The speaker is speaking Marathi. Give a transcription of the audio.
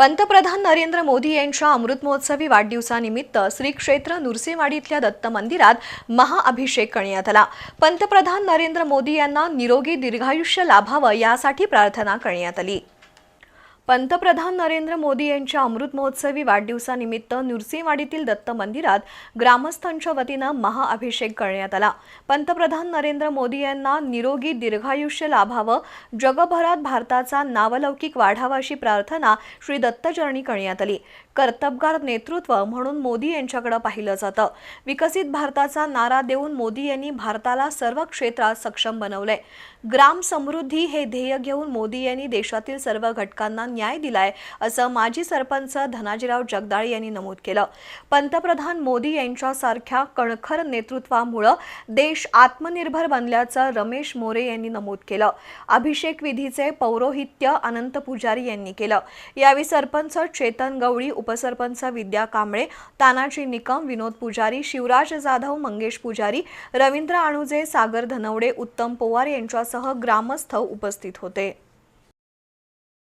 पंतप्रधान नरेंद्र मोदी यांच्या अमृतमहोत्सवी वाढदिवसानिमित्त श्री क्षेत्र नृसिंहवाडी इथल्या दत्त मंदिरात महाअभिषेक करण्यात आला. पंतप्रधान नरेंद्र मोदी यांना निरोगी दीर्घायुष्य लाभावं यासाठी प्रार्थना करण्यात आली. पंतप्रधान नरेंद्र मोदी यांच्या अमृत महोत्सवी वाढदिवसानिमित्त नृसिंहवाडीतील दत्त मंदिरात ग्रामस्थांच्या वतीनं महाअभिषेक करण्यात आला. पंतप्रधान नरेंद्र मोदी यांना निरोगी दीर्घायुष्य लाभावं जगभरात भारताचा नावलौकिक वाढावा अशी प्रार्थना श्री दत्तचरणी करण्यात आली. कर्तबगार नेतृत्व म्हणून मोदी यांच्याकडे पाहिलं जातं. विकसित भारताचा नारा देऊन मोदी यांनी भारताला सर्व क्षेत्रात सक्षम बनवलंय. ग्राम समृद्धी हे ध्येय घेऊन मोदी यांनी देशातील सर्व घटकांना न्याय दिलाय असं माजी सरपंच धनाजीराव जगदाळे यांनी नमूद केलं. पंतप्रधान मोदी यांच्यासारख्या कणखर नेतृत्वामुळं देश आत्मनिर्भर बनल्याचं रमेश मोरे यांनी नमूद केलं. अभिषेक विधीचे पौरोहित्य अनंत पुजारी यांनी केलं. यावेळी सरपंच चेतन गवळी उपसरपंच विद्या कांबळे तानाजी निकम विनोद पुजारी शिवराज जाधव मंगेश पुजारी रवींद्र अणुजे सागर धनवडे उत्तम पोवार यांच्यासह ग्रामस्थ उपस्थित होते.